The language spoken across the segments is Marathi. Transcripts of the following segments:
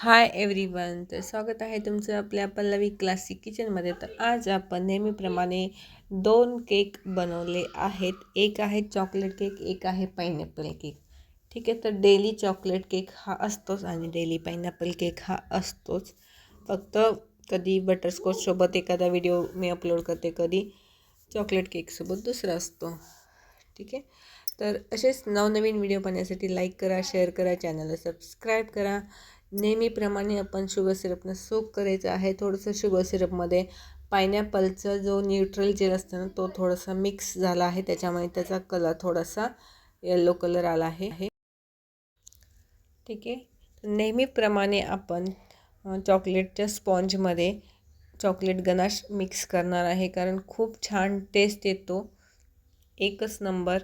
हाय एव्हरीवन तर स्वागत आहे तुमचं आपल्या पल्लवी क्लासिक किचनमध्ये तर आज आपण नेहमीप्रमाणे दोन केक बनवले आहेत. एक आहे चॉकलेट केक एक आहे पायनॅपल केक ठीक आहे तर डेली चॉकलेट केक हा असतोच आणि डेली पायनॅपल केक हा असतोच. फक्त कधी बटरस्कॉचसोबत एखादा व्हिडिओ मी अपलोड करते कधी चॉकलेट केकसोबत दुसरा असतो. ठीक आहे तर असेच नवनवीन व्हिडिओ पाहण्यासाठी लाईक करा शेअर करा चॅनलला सबस्क्राईब करा. नेहमीप्रमाणे आपण शुगर सिरपनं सोक करायचं आहे. थोडंसं शुगर सिरपमध्ये पायनॅपलचा जो न्यूट्रल जेल असतं ना तो थोडासा मिक्स झाला आहे. त्याच्यामुळे त्याचा कलर थोडासा येल्लो कलर आला आहे. ठीक आहे? नेहमीप्रमाणे आपण चॉकलेटच्या स्पॉन्जमध्ये चॉकलेट गनाश मिक्स करणार आहे. कारण खूप छान टेस्ट येतो. एकच नंबर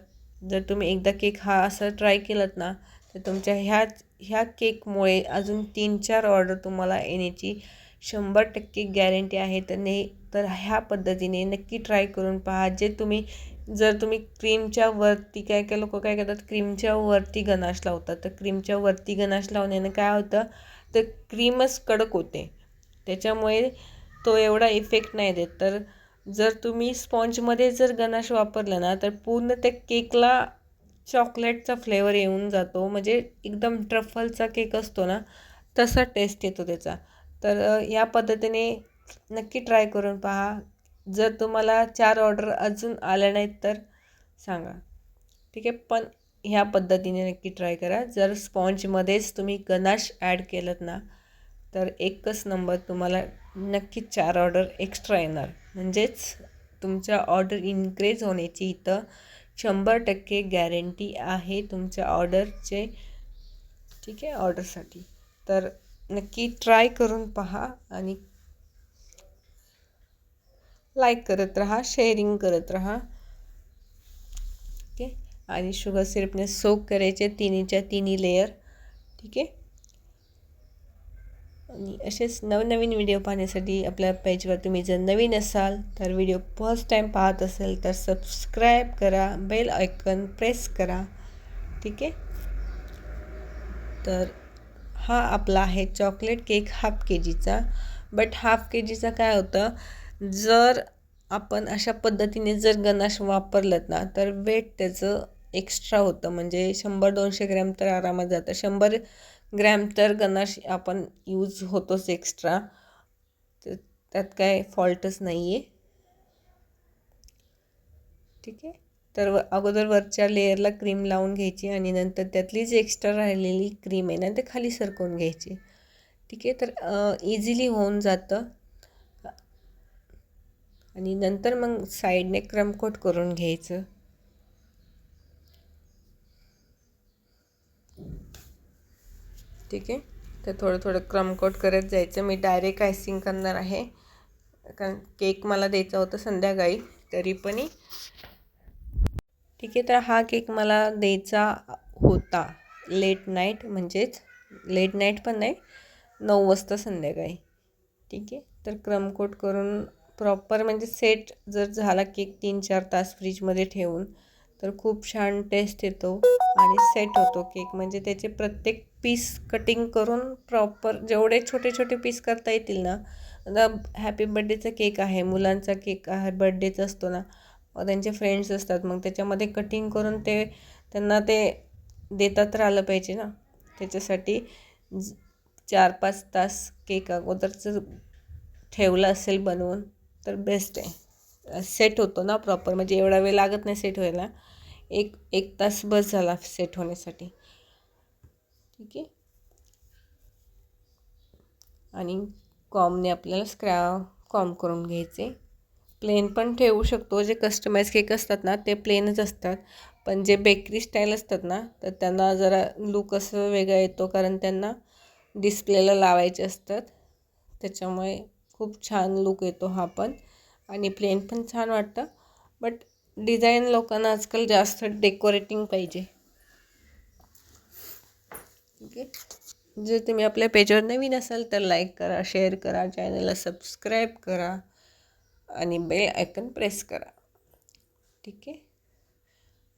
जर तुम्ही एकदा केक हा असा ट्राय केलात ना तर तुमच्या ह्याच ह्या केकमुळे अजून तीन चार ऑर्डर तुम्हाला येण्याची शंभर टक्के गॅरंटी आहे. तर ने तर ह्या पद्धतीने नक्की ट्राय करून पहा. जे तुम्ही जर तुम्ही क्रीमच्या वरती काय काय लोक काय करतात क्रीमच्या वरती गनाश लावतात. तर क्रीमच्या वरती गनाश लावण्यानं काय होतं? तर क्रीमच कडक होते. त्याच्यामुळे तो एवढा इफेक्ट नाही देत. तर जर तुम्ही स्पॉन्जमध्ये जर गनाश वापरला ना तर पूर्ण त्या केकला चॉकलेटचा फ्लेवर येऊन जातो. म्हणजे एकदम ट्रफलचा केक असतो ना तसा टेस्ट येतो त्याचा. तर या पद्धतीने नक्की ट्राय करून पहा. जर तुम्हाला चार ऑर्डर अजून आल्या नाहीत तर सांगा. ठीक आहे? पण ह्या पद्धतीने नक्की ट्राय करा. जर स्पॉन्जमध्येच तुम्ही गनाश ॲड केलं ना तर एकच नंबर तुम्हाला नक्कीच चार ऑर्डर एक्स्ट्रा येणार. म्हणजेच तुमच्या ऑर्डर इन्क्रीज होण्याची इथं शंभर टक्के गॅरंटी आहे तुमच्या ऑर्डरचे ठीक आहे ऑर्डरसाठी तर नक्की ट्राय करून पहा आणि लाईक करत राहा शेअरिंग करत राहा. ओके आणि शुगर सिरपने सोक करायचे तिन्हीच्या तिन्ही लेयर ठीक आहे? आणि असेच नवनवीन व्हिडिओ पाहण्यासाठी आपल्या पेजवर तुम्ही जर नवीन असाल तर व्हिडिओ फर्स्ट टाईम पाहत असेल तर सबस्क्राईब करा बेल आयकन प्रेस करा. ठीक आहे? तर हा आपला आहे चॉकलेट केक हाफ के जीचा बट हाफ के जीचा काय होतं? जर आपण अशा पद्धतीने जर गनाश वापरलं ना तर वेट त्याचं एक्स्ट्रा होतं. म्हणजे शंभर दोनशे ग्रॅम तर आरामात जातं. शंभर ग्रॅम तर गनाश आपण यूज होतोच एक्स्ट्रा तर त्यात काय फॉल्टच नाही आहे ठीक आहे? तर अगोदर वरच्या लेअरला क्रीम लावून घ्यायची आणि नंतर त्यातली जी एक्स्ट्रा राहिलेली क्रीम आहे ना ते खाली सरकवून घ्यायची. ठीक आहे? तर इझिली होऊन जातं. आणि नंतर मग साईडने क्रमकोट करून घ्यायचं. ठीक आहे. तर थोडं थोडं क्रमकोट करत जायचं. मी डायरेक्ट आयसिंग करणार आहे. कारण केक मला द्यायचा होता संध्याकाळी तरी पण. ठीक आहे तर हा केक मला द्यायचा होता लेट नाईट म्हणजेच लेट नाईट पण नाही नऊ वाजता संध्याकाळी. ठीक आहे तर क्रमकोट करून प्रॉपर म्हणजे सेट जर झाला केक तीन चार तास फ्रीजमध्ये ठेवून तर खूप छान टेस्ट येतो आणि सेट होतो केक म्हणजे त्याचे प्रत्येक पीस कटिंग करून प्रॉपर जेवढे छोटे छोटे पीस करता येतील ना आता हॅपी बड्डेचा केक आहे मुलांचा केक आहे बड्डेचा असतो ना त्यांचे फ्रेंड्स असतात मग त्याच्यामध्ये कटिंग करून ते त्यांना ते देता तर आलं पाहिजे ना. त्याच्यासाठी चार पाच तास केक अगोदरचं ठेवलं असेल बनवून तर बेस्ट आहे. सेट होतो ना प्रॉपर म्हणजे एवढा वेळ लागत नाही सेट व्हायला. एक एक तास बस झाला सेट होण्यासाठी. ठीक आहे? आणि कॉमने आपल्याला स्क्रॅ कॉम करून घ्यायचे. प्लेन पण ठेवू शकतो. जे कस्टमाइज केक असतात ना ते प्लेनच असतात. पण जे बेकरी स्टाईल असतात ना तर त्यांना जरा लुक असं वेगळा येतो. कारण त्यांना डिस्प्लेला लावायचे असतात. त्याच्यामुळे खूप छान लुक येतो हा पण. आणि प्लेन पण छान वाटतं. बट डिझाईन लोकांना आजकाल जास्त डेकोरेटिंग पाहिजे. ओके जर तुम्ही आपल्या पेजवर नवीन असाल तर लाईक करा शेअर करा चॅनलला सबस्क्राईब करा आणि बेल आयकन प्रेस करा. ठीक आहे?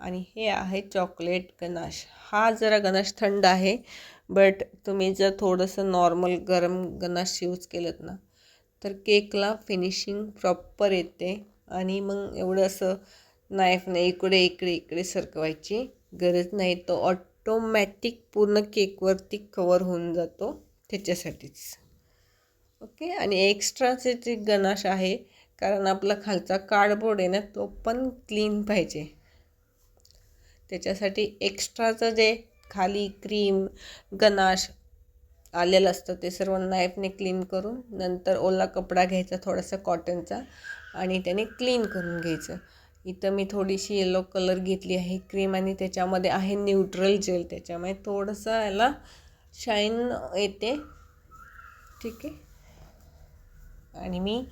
आणि हे आहे चॉकलेट गनाश हा जरा गनाश थंड आहे बट तुम्ही जर थोडंसं नॉर्मल गरम गनाश यूज केलं ना तर केकला फिनिशिंग प्रॉपर येते आणि मग एवढं असं नाईफने इकडे इकडे इकडे सरकवायची गरज नाही. तो ऑटोमॅटिक पूर्ण केकवरती कवर होऊन जातो त्याच्यासाठीच. ओके आणि एक्स्ट्राचे जे गनाश आहे कारण आपला खालचा कार्डबोर्ड आहे ना तो पण क्लीन पाहिजे. त्याच्यासाठी एक्स्ट्राचं जे खाली क्रीम गनाश आलेलं असतं ते सर्व नाईफने क्लीन करून नंतर ओला कपडा घ्यायचा थोडासा कॉटनचा आणि त्याने क्लीन करून घ्यायचं. इथं मी थोडीशी येलो कलर घेतली आहे क्रीम आणि त्याच्यामध्ये आहे न्यूट्रल जेल त्याच्यामुळे थोडंसं याला शाईन येते. ठीक आहे? आणि मी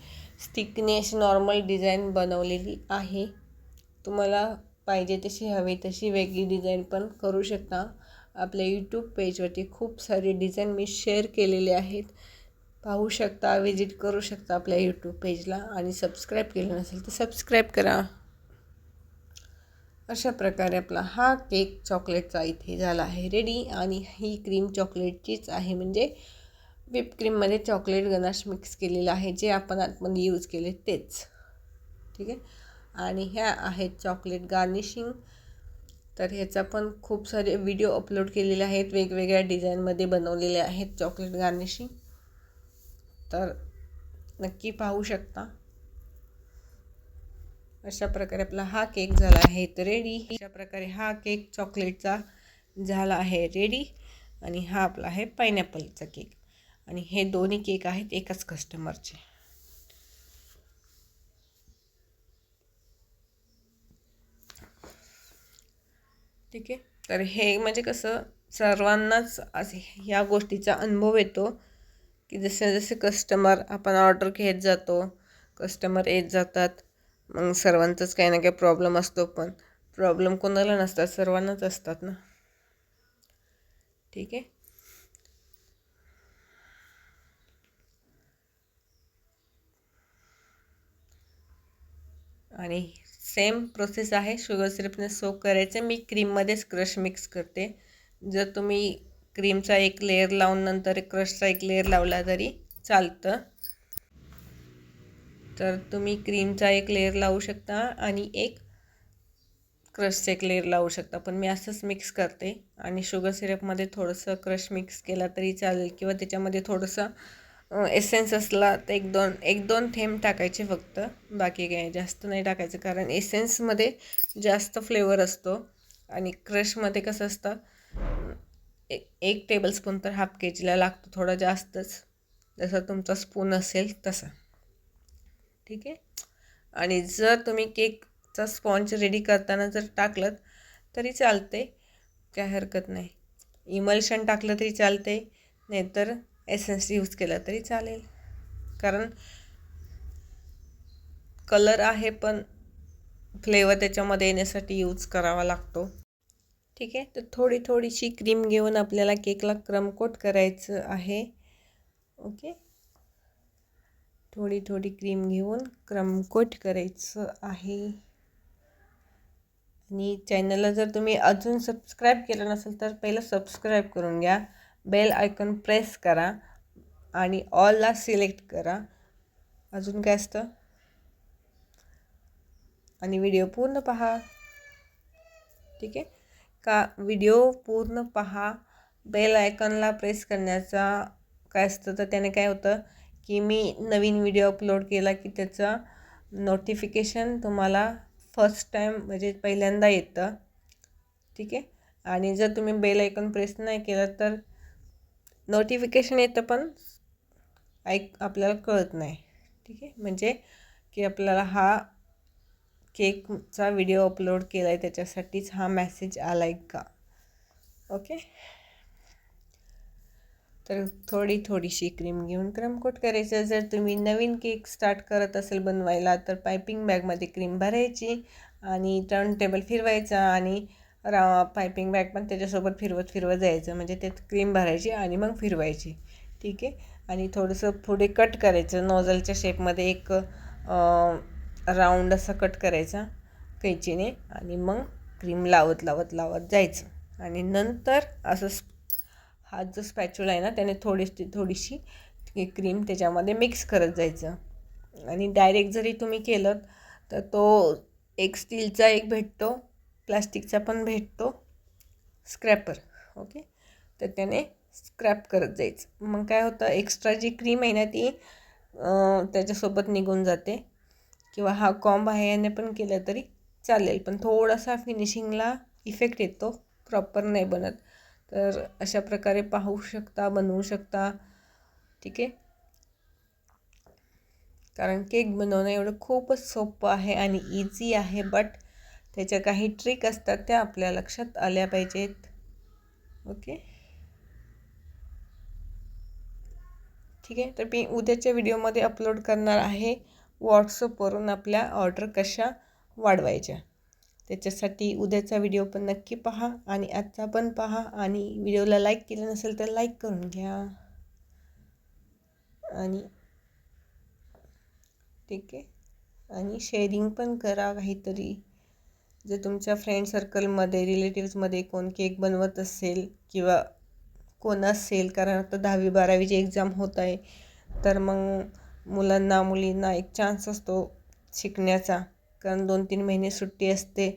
स्टिकने अशी नॉर्मल डिझाईन बनवलेली आहे. तुम्हाला पाहिजे तशी हवी तशी वेगळी डिझाईन पण करू शकता. आपल्या यूट्यूब पेजवरती खूप सारे डिझाईन मी शेअर केलेले आहेत. पाहू शकता विजिट करू शकता आपल्या यूट्यूब पेजला आणि सबस्क्राईब केलं नसेल तर सबस्क्राईब करा. अशा प्रकारे आपला हा केक चॉकलेटचा इथे झाला आहे रेडी आणि ही क्रीम चॉकलेटचीच आहे. म्हणजे क्रीममध्ये चॉकलेट गनाश मिक्स केलेलं आहे. जे आपण आतमध्ये यूज केले तेच. ठीक आहे? आणि ह्या आहेत चॉकलेट गार्निशिंग तर ह्याचा पण खूप सारे व्हिडिओ अपलोड केलेले आहेत. वेगवेगळ्या डिझाईनमध्ये बनवलेले आहेत चॉकलेट गार्निशिंग तर नक्की पाहू शकता. अशा प्रकारे आपला हा केक झाला आहे तर रेडी अशा प्रकारे हा केक चॉकलेटचा झाला आहे रेडी आणि हा आपला आहे पायनॅपलचा केक आणि हे दोन्ही केक आहेत एकाच कस्टमरचे ठीक आहे. तर हे म्हणजे कसं सर्वांनाच असे ह्या गोष्टीचा अनुभव येतो की जसे जसे कस्टमर आपण ऑर्डर घेत जातो कस्टमर येत जातात मग सर्वांचाच काही ना काही प्रॉब्लेम असतो पण प्रॉब्लेम कोणाला नसतात सर्वांनाच असतात ना. ठीक आहे. आणि सेम प्रोसेस आहे. शुगर सिरपने सोक करायचं. मी क्रीममध्येच क्रश मिक्स करते. जर तुम्ही क्रीमचा एक लेअर लावून नंतर क्रशचा एक लेअर लावला तरी चालतं. तर तुम्ही क्रीमचा एक लेअर लावू शकता आणि एक क्रशचा एक लेअर लावू शकता. पण मी असंच मिक्स करते. आणि शुगर सिरपमध्ये थोडंसं क्रश मिक्स केला तरी चालेल किंवा त्याच्यामध्ये थोडंसं एसेन्स असला तर एक दोन एक दोन थेंब टाकायचे फक्त. बाकी काय जास्त नाही टाकायचं. कारण एसेन्समध्ये जास्त फ्लेवर असतो. आणि क्रशमध्ये कसं असतं एक एक टेबलस्पून तर हाफ के जीला लागतो थोडा जास्तच. जसा तुमचा स्पून असेल तसा. ठीक आहे? आणि जर तुम्ही केकचा स्पॉन्ज रेडी करताना जर टाकलं तरी चालते काय हरकत नाही. इमल्शन टाकलं तरी चालते नाहीतर एसेन्स यूज केला तरी चालेल. कारण कलर आहे पण फ्लेवर त्याच्यामध्ये येण्यासाठी यूज करावा लागतो. ठीक आहे? तर थोडी थोडीशी क्रीम घेऊन आपल्याला केकला क्रमकोट करायचं आहे. ओके? थोडी थोडी क्रीम घेऊन क्रमकोट करायचं आहे. आणि चॅनलला जर तुम्ही अजून सबस्क्राईब केलं नसेल तर पहिलं सबस्क्राईब करून घ्या. बेल आयकॉन प्रेस करा आणि ऑलला सिलेक्ट करा. अजून काय असतं? आणि व्हिडिओ पूर्ण पहा. ठीक आहे? का व्हिडिओ पूर्ण पहा. बेल आयकॉनला प्रेस करण्याचा काय असतं? तर त्याने काय होतं की मी नवीन व्हिडिओ अपलोड केला की त्याचं नोटिफिकेशन तुम्हाला फर्स्ट टाईम म्हणजे पहिल्यांदा येतं. ठीक आहे? आणि जर तुम्ही बेल आयकॉन प्रेस नाही केलं तर नोटिफिकेशन येतं पण ऐक आपल्याला कळत नाही. ठीक आहे? म्हणजे की आपल्याला हा केकचा व्हिडिओ अपलोड केला आहे त्याच्यासाठीच हा मेसेज आला आहे का? ओके? तर थोडी थोडीशी क्रीम घेऊन क्रमकोट करायचं. जर तुम्ही नवीन केक स्टार्ट करत असेल बनवायला तर पायपिंग बॅगमध्ये क्रीम भरायची आणि टर्न टेबल फिरवायचा आणि रा पायपिंग बॅग पण त्याच्यासोबत फिरवत फिरवत जायचं. म्हणजे त्यात क्रीम भरायची आणि मग फिरवायची. ठीक आहे? आणि थोडंसं पुढे कट करायचं. नॉझलच्या शेपमध्ये एक राऊंड असा कट करायचा कैचीने. आणि मग क्रीम लावत लावत लावत जायचं. आणि नंतर असं हा जो स्पॅच्युला आहे ना त्याने थोडीशी थोडीशी क्रीम त्याच्यामध्ये मिक्स करत जायचं. आणि डायरेक्ट जरी तुम्ही केलं तर तो एक स्टीलचा एक भेटतो. प्लास्टिकचा पण भेटतो. स्क्रॅपर ओके तर त्याने स्क्रॅप करत जायचं. मग काय होतं एक्स्ट्रा जी क्रीम आहे ना ती त्याच्यासोबत निघून जाते. किंवा हा कॉम्ब आहे याने पण केलं तरी चालेल. पण थोडासा फिनिशिंगला इफेक्ट येतो. प्रॉपर नाही बनत. तर अशा प्रकारे पाहू शकता बनवू शकता. ठीक आहे? कारण केक बनवणं एवढं खूपच सोपं आहे आणि इझी आहे बट त्याच्या काही ट्रिक असतात त्या आपल्या लक्षात आल्या पाहिजेत. ओके ठीक आहे. तर मी उद्याच्या व्हिडिओमध्ये अपलोड करणार आहे व्हॉट्सअपवरून आपल्या ऑर्डर कशा वाढवायच्या. त्याच्यासाठी उद्याचा व्हिडिओ पण नक्की पहा आणि आजचा पण पहा आणि व्हिडिओला लाईक केलं नसेल तर लाईक करून घ्या. आणि ठीक आहे. आणि शेअरिंग पण करा काहीतरी. जर तुमच्या फ्रेंड सर्कलमध्ये रिलेटिव्समध्ये कोण केक बनवत असेल किंवा कोण असेल कारण आता दहावी बारावीची एक्झाम होत आहे तर मग मुलांना मुलींना एक चान्स असतो शिकण्याचा. कारण दोन तीन महिने सुट्टी असते.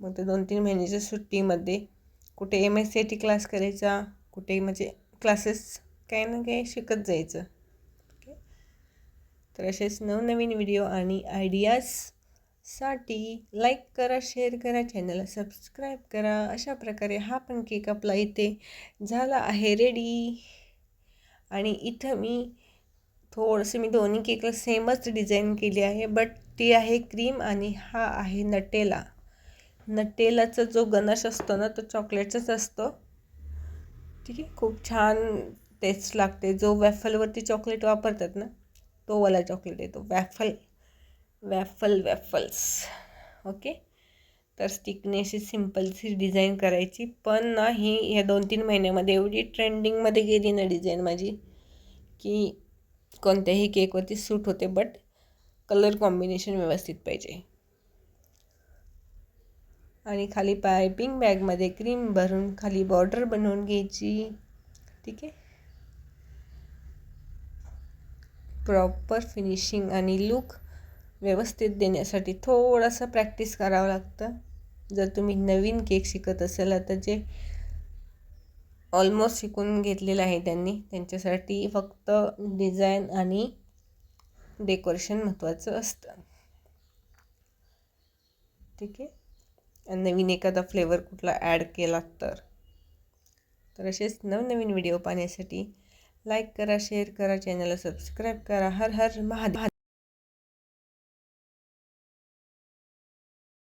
मग ते दोन तीन महिन्याच्या सुट्टीमध्ये कुठे M S C I T class करायचा कुठे म्हणजे क्लासेस काही ना काही शिकत जायचं. ओके तर असेच नवनवीन व्हिडिओ आणि आयडियाज साठी लाईक करा शेअर करा चॅनलला सबस्क्राईब करा. अशा प्रकारे हा पण केक आपला इथे झाला आहे रेडी आणि इथं मी थोडंसं मी दोन्ही केकला सेमच डिझाईन केली आहे बट ती आहे क्रीम आणि हा आहे नटेला. नटेलाचा जो गणश असतो ना तो चॉकलेटचाच असतो. ठीक आहे? खूप छान टेस्ट लागते. जो वॅफलवरती चॉकलेट वापरतात ना तोवाला चॉकलेट येतो. Waffle waffle waffles. ओके? तर स्टिकने अशी सिम्पलची डिझाईन करायची. पण ना ही ह्या दोन तीन महिन्यामध्ये एवढी ट्रेंडिंगमध्ये गेली ना डिझाईन माझी की कोणत्याही केकवरती सूट होते बट कलर कॉम्बिनेशन व्यवस्थित पाहिजे. आणि खाली पायपिंग बॅगमध्ये क्रीम भरून खाली बॉर्डर बनवून घ्यायची. ठीक आहे? प्रॉपर फिनिशिंग आणि लुक व्यवस्थित देण्यासाठी थोडंसं प्रॅक्टिस करावं लागतं. जर तुम्ही नवीन केक शिकत असाल तर जे ऑलमोस्ट शिकून घेतलेलं आहे त्यांनी त्यांच्यासाठी फक्त डिझाईन आणि डेकोरेशन महत्त्वाचं असतं. ठीक आहे? नवीन एखादा फ्लेवर कुठला ॲड केला तर. तर असेच नवनवीन व्हिडिओ पाहण्यासाठी लाईक करा शेअर करा चॅनलला सबस्क्राईब करा. हर हर महादेव.